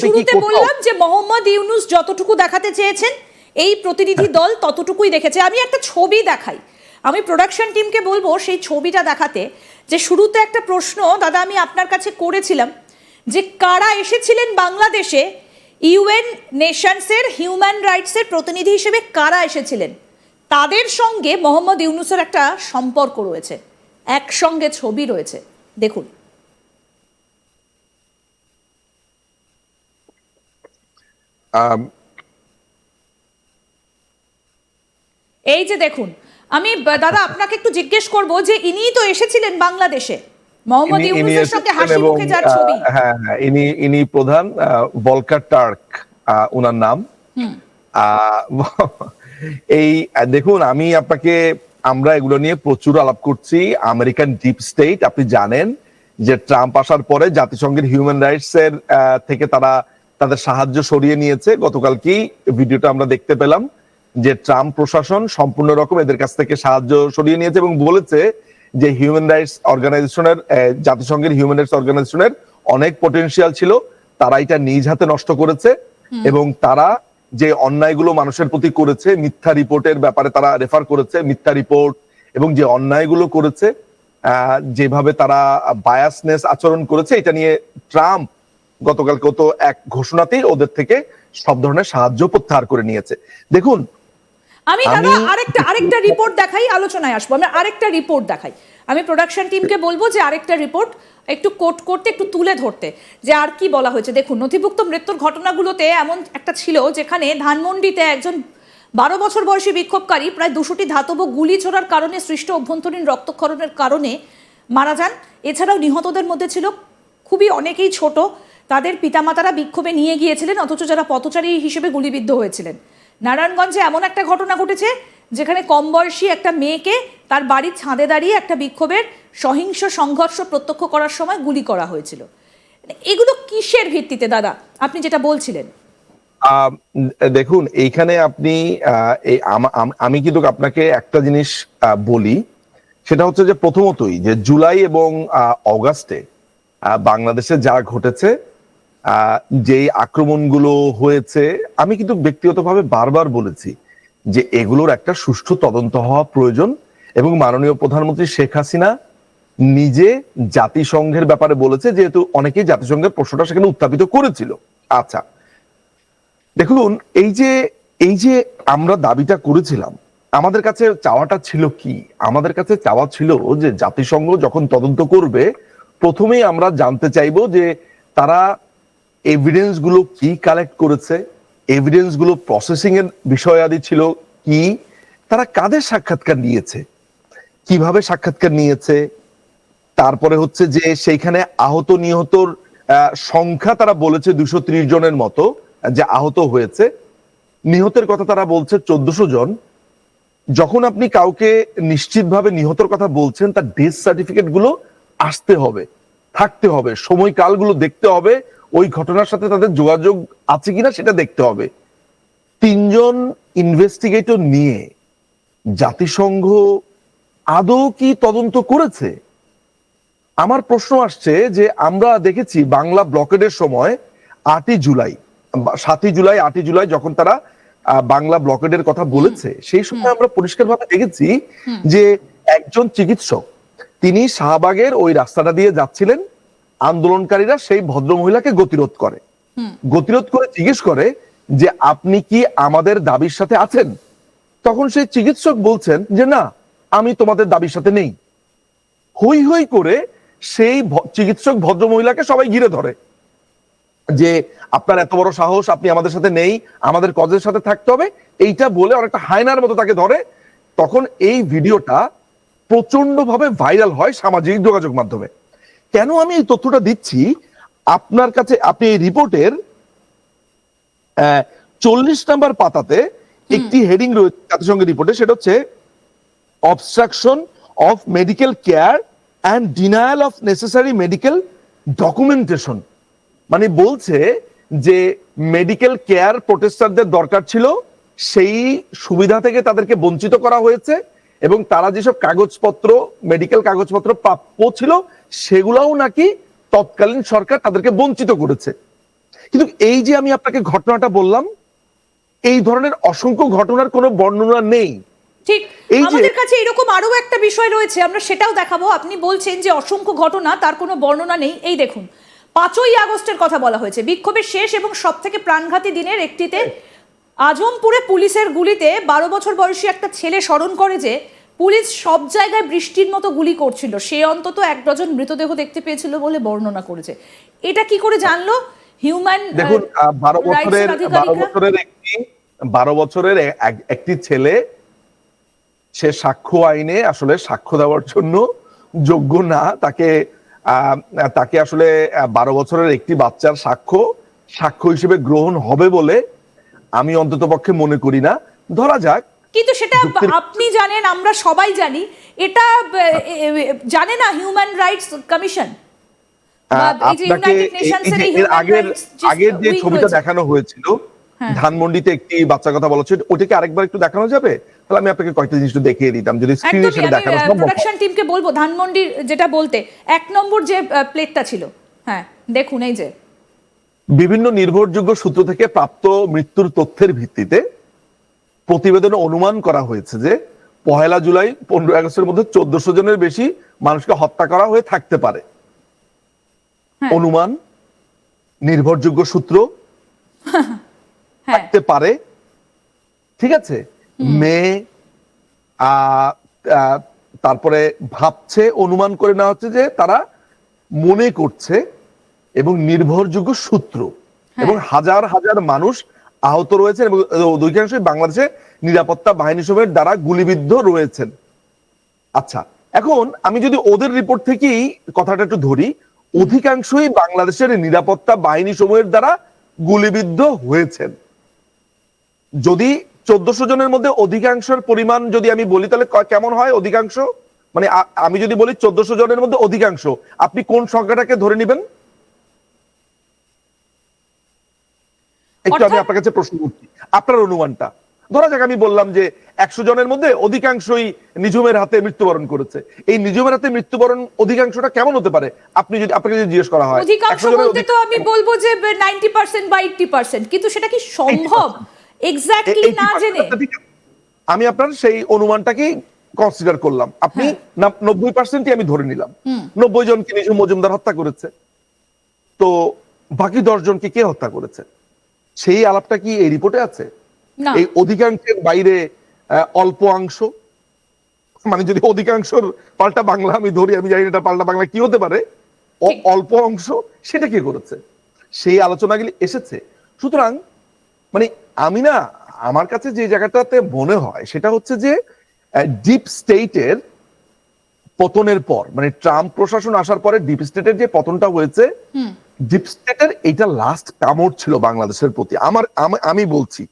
শুরুতে বললাম যে মোহাম্মদ ইউনুস যতটুকু দেখাতে চেয়েছেন এই প্রতিনিধি দল ততটুকুই দেখেছে। আমি একটা ছবি দেখাই। আমি প্রোডাকশন টিমকে বলব সেই ছবিটা দেখাতে যে শুরুতে একটা প্রশ্ন দাদা আমি আপনার কাছে করেছিলাম যে কারা এসেছিলেন বাংলাদেশে? ইউএন নেশনসের হিউম্যান রাইটসের প্রতিনিধি হিসেবে কারা এসেছিলেন? তাদের সঙ্গে মোহাম্মদ ইউনুসের একটা সম্পর্ক রয়েছে। একসঙ্গে ছবি রয়েছে। দেখুন। এই যে দেখুন আমি দাদা আপনাকে একটু জিজ্ঞেস করব যে ইনিই তো এসেছিলেন বাংলাদেশে মোহাম্মদ ইনি- ইনি ইউনুসের সঙ্গে হাসি মুখে যার ছবি। হ্যাঁ হ্যাঁ ইনি ইনি প্রধান বলকার টার্ক ওনার নাম। এই দেখুন আমি আপনাকে আমরা এগুলো নিয়ে প্রচুর আলাপ করছি। আমেরিকান ডিপ স্টেট আপনি জানেন যে ট্রাম্প আসার পরে জাতিসংঘের হিউম্যান রাইটস এর থেকে তারা তাদের সাহায্য সরিয়ে নিয়েছে। গতকালকেই ভিডিওটা আমরা দেখতে পেলাম যে ট্রাম্প প্রশাসন সম্পূর্ণ রকম এদের কাছ থেকে সাহায্য সরিয়ে নিয়েছে এবং বলেছে যে হিউম্যান রাইটস অর্গানাইজেশনের জাতিসংঘের হিউম্যান রাইটস অর্গানাইজেশনের অনেক পটেনশিয়াল ছিল। তারা এটা নিজ হাতে নষ্ট করেছে এবং তারা যে অন্যায়গুলো মানুষের প্রতি করেছে মিথ্যা রিপোর্টের ব্যাপারে তারা রেফার করেছে মিথ্যা রিপোর্ট এবং যে অন্যায়গুলো করেছে আহ, যেভাবে তারা বায়াসনেস আচরণ করেছে এটা নিয়ে ট্রাম্প গতকাল কত এক ঘোষণাতেই ওদের থেকে সব ধরনের সাহায্য প্রত্যাহার করে নিয়েছে। দেখুন আমি দাদা আরেকটা আরেকটা রিপোর্ট দেখাই আলোচনায় আসব। আমি আরেকটা রিপোর্ট দেখাই। আমি প্রোডাকশন টিমকে বলব যে আরেকটা রিপোর্ট একটু কোট করতে একটু তুলে ধরতে যে আর কি বলা হয়েছে। দেখুন নথিভুক্ত মৃত্যুর ঘটনাগুলোতে এমন একটা ছিল যেখানে ধানমন্ডিতে একজন বারো বছর বয়সী বিক্ষোভকারী প্রায় দুশোটি ধাতব গুলি ছোড়ার কারণে সৃষ্ট অভ্যন্তরীণ রক্তক্ষরণের কারণে মারা যান। এছাড়াও নিহতদের মধ্যে ছিল খুবই অনেকেই ছোট। তাদের পিতামাতারা বিক্ষোভে নিয়ে গিয়েছিলেন, অথচ যারা পথচারী হিসেবে গুলিবিদ্ধ হয়েছিলেন। নারায়ণগঞ্জে এমন একটা ঘটনা ঘটেছে, যেখানে কম বয়সী একটা মেয়েকে তার বাড়ির ছাদে দাঁড়িয়ে একটা বিক্ষোভের সহিংস সংঘর্ষ প্রত্যক্ষ করার সময় গুলি করা হয়েছিল। এগুলো কিসের ভিত্তিতে, দাদা? আপনি যেটা বলছিলেন। দেখুন, এইখানে আপনি আম- কিন্তু আপনাকে একটা জিনিস বলি। সেটা হচ্ছে যে প্রথমতই যে জুলাই এবং অগাস্টে বাংলাদেশে যা ঘটেছে যেই আক্রমণগুলো হয়েছে, আমি কিন্তু ব্যক্তিগতভাবে বারবার বলেছি যে এগুলোর একটা সুষ্ঠু তদন্ত হওয়া প্রয়োজন এবং মাননীয় প্রধানমন্ত্রী শেখ হাসিনা নিজে জাতিসংঘের ব্যাপারে বলেছে, যেহেতু অনেকেই জাতিসংঘের প্রশ্নটা সেখানে উত্থাপিত করেছিল। আচ্ছা দেখুন, এই যে এই যে আমরা দাবিটা করেছিলাম, আমাদের কাছে চাওয়াটা ছিল কি? আমাদের কাছে চাওয়া ছিল যে জাতিসংঘ যখন তদন্ত করবে, প্রথমেই আমরা জানতে চাইব যে তারা এভিডেন্সগুলো কি কালেক্ট করেছে এভিডেন্সগুলো প্রসেসিং এর বিষয়াদি ছিল কি, তারা কাদের সাক্ষাৎকার নিয়েছে, কীভাবে সাক্ষাৎকার নিয়েছে, তারপরে হচ্ছে যে সেইখানে আহত নিহতর সংখ্যা তারা বলেছে দুশো ত্রিশ জনের মতো, যে আহত হয়েছে। নিহতের কথা তারা বলছে চোদ্দশো জন। যখন আপনি কাউকে নিশ্চিতভাবে নিহতর কথা বলছেন, তার ডেথ সার্টিফিকেটগুলো আসতে হবে, থাকতে হবে, সময়কালগুলো দেখতে হবে ওই ঘটনার সাথে তাদের যোগাযোগ আছে কিনা সেটা দেখতে হবে। তিনজন ইনভেস্টিগেটর নিয়ে জাতিসংঘ আদৌ কি তদন্ত করেছে? আমার প্রশ্ন আসছে যে আমরা দেখেছি বাংলা ব্লকেডের সময় আটই জুলাই সাতই জুলাই আটই জুলাই যখন তারা আহ, বাংলা ব্লকেডের কথা বলেছে সেই সময় আমরা পরিষ্কারভাবে দেখেছি যে একজন চিকিৎসক তিনি শাহবাগের ওই রাস্তাটা দিয়ে যাচ্ছিলেন আন্দোলনকারীরা সেই ভদ্রমহিলাকে গতিরোধ করে। গতিরোধ করে জিজ্ঞেস করে যে আপনি কি আমাদের দাবির সাথে আছেন? তখন সেই চিকিৎসক বলছেন যে না আমি তোমাদের দাবির সাথে নেই। হই হই করে সেই চিকিৎসক ভদ্র মহিলাকে সবাই ঘিরে ধরে। যে আপনার এত বড় সাহস আপনি আমাদের সাথে নেই আমাদের কজের সাথে থাকতে হবে। এইটা বলে অনেকটা হায়নার মতো তাকে ধরে। তখন এই ভিডিওটা প্রচণ্ড ভাবে ভাইরাল হয় সামাজিক যোগাযোগ মাধ্যমে। কেন আমি এই তথ্যটা দিচ্ছি? আপনার কাছে আপনি এই রিপোর্টের চল্লিশ নাম্বার পাতাতে একটি হেডিং রয়েছে জাতিসংঘের রিপোর্টে সেটা হচ্ছে obstruction of medical care and denial of necessary medical documentation মানে বলছে যে মেডিকেল কেয়ার প্রোটেস্টারদের দরকার ছিল সেই সুবিধা থেকে তাদেরকে বঞ্চিত করা হয়েছে এবং তারা যেসব কাগজপত্র মেডিকেল কাগজপত্র প্রাপ্য ছিল সেগুলাও নাকি তৎকালীন সরকার তাদেরকে বঞ্চিত করেছে। কিন্তু এই যে আমি আপনাকে ঘটনাটা বললাম এই ধরনের অসংখ্য ঘটনার কোনো বর্ণনা নেই। ঠিক আমাদের কাছে এরকম আরও একটা বিষয় রয়েছে আমরা সেটাও দেখাবো। আপনি বলছেন যে অসংখ্য ঘটনা তার কোনো বর্ণনা নেই। এই দেখুন পাঁচই আগস্টের কথা বলা হয়েছে। বিক্ষোভের শেষ এবং সব থেকে প্রাণঘাতী দিনের একটিতে আজমপুরে পুলিশের গুলিতে বারো বছর বয়সী একটা ছেলে স্মরণ করে যে পুলিশ সব জায়গায় বৃষ্টির মতো গুলি করছিল। সে অন্তত এক ডজন মৃতদেহ দেখতে পেয়েছিল বলে বর্ণনা করেছে। এটা কি করে জানলো? হিউম্যান দেখুন বারো বছরের বারো বছরের একটি বারো বছরের একটি ছেলে সে সাক্ষ্য আইনে আসলে সাক্ষ্য দেওয়ার জন্য যোগ্য না। তাকে আহ, তাকে আসলে বারো বছরের একটি বাচ্চার সাক্ষ্য সাক্ষ্য হিসেবে গ্রহণ হবে বলে আমি অন্তত পক্ষে মনে করি না ধরা যাক কিন্তু সেটা আপনি জানেন আমরা সবাই জানি এটা জানে না হিউম্যান রাইটস কমিশন আপনাকে আগের আগের যে ছবিটা দেখানো হয়েছিল হ্যাঁ। ধানমন্ডিতে একটি বাচ্চার কথা বলা হচ্ছে ওটাকে আরেকবার একটু দেখানো যাবে তাহলে আমি আপনাকে কয়েকটা জিনিস দেখিয়ে দিতাম যদি স্ক্রিনে সেটা দেখানো সম্ভব। প্রোডাকশন টিমকে বলব ধানমন্ডির যেটা বলতে এক নম্বর যে প্লেটটা ছিল হ্যাঁ দেখুন এই যে বিভিন্ন নির্ভরযোগ্য সূত্র থেকে প্রাপ্ত মৃত্যুর তথ্যের ভিত্তিতে প্রতিবেদনে অনুমান করা হয়েছে যে পহেলা জুলাই পনেরো আগস্টের মধ্যে চোদ্দশো জনের বেশি মানুষকে হত্যা করা হয়ে থাকতে পারে। হ্যাঁ। অনুমান নির্ভরযোগ্য সূত্র হ্যাঁ। থাকতে পারে। ঠিক আছে? মেয়ে আহ, আহ, তারপরে ভাবছে অনুমান করে নেওয়া হচ্ছে যে তারা মনে করছে এবং নির্ভরযোগ্য সূত্র। এবং হাজার হাজার মানুষ আহত রয়েছেন এবং অধিকাংশই বাংলাদেশে নিরাপত্তা বাহিনী সমূহের দ্বারা গুলিবিদ্ধ রয়েছেন। আচ্ছা এখন আমি যদি ওদের রিপোর্ট থেকেই কথাটা একটু ধরি অধিকাংশই বাংলাদেশের নিরাপত্তা বাহিনী সমূহের দ্বারা গুলিবিদ্ধ হয়েছেন। যদি চোদ্দশো জনের মধ্যে অধিকাংশের পরিমাণ যদি আমি বলি তাহলে কেমন হয় অধিকাংশ? মানে আমি যদি বলি চোদ্দশো জনের মধ্যে অধিকাংশ আপনি কোন সংখ্যাটাকে ধরে নেবেন? একটু আমি আপনার কাছে প্রশ্ন করছি। আপনার অনুমানটা। ধরা যাক আমি বললাম যে একশো জনের মধ্যে অধিকাংশই নিঝুমের হাতে মৃত্যুবরণ করেছে। এই নিঝুমের হাতে মৃত্যুবরণ অধিকাংশটা কেমন হতে পারে? আপনি যদি আপনাকে যদি জিজ্ঞেস করা হয় অধিকাংশ বলতে তো আমি বলব যে নাইনটি পার্সেন্ট বা এইটটি পার্সেন্ট কিন্তু সেটা কি সম্ভব? এক্স্যাক্টলি না জেনে। আমি আপনার সেই অনুমানটাকেই কনসিডার করলাম। আপনি হ্যাঁ। নব্বই পার্সেন্টই আমি ধরে নিলাম। নব্বই জনকে নিজু মজুমদার হত্যা করেছে। তো বাকি দশ জনকে কে হত্যা করেছে? সেই আলাপটা কি এই রিপোর্টে আছে? এই অধিকাংশের বাইরে অল্প অংশ? মানে যদি অধিকাংশর পাল্টা বাংলা আমি ধরি আমি জানি এটা পাল্টা বাংলা কি হতে পারে অল্প অংশ সেটা কে করেছে? সেই আলোচনাগুলি এসেছে। সুতরাং মানে আমি না আমার কাছে যে জায়গাটাতে মনে হয় সেটা হচ্ছে যে ডিপ স্টেটের পতনের পর মানে ট্রাম্প প্রশাসন আসার পরে ডিপ স্টেটের যে পতনটা হয়েছে হুম ডিপ স্টেটের এইটা লাস্ট কামড় ছিল বাংলাদেশের প্রতি। আমার আম- আমি বলছি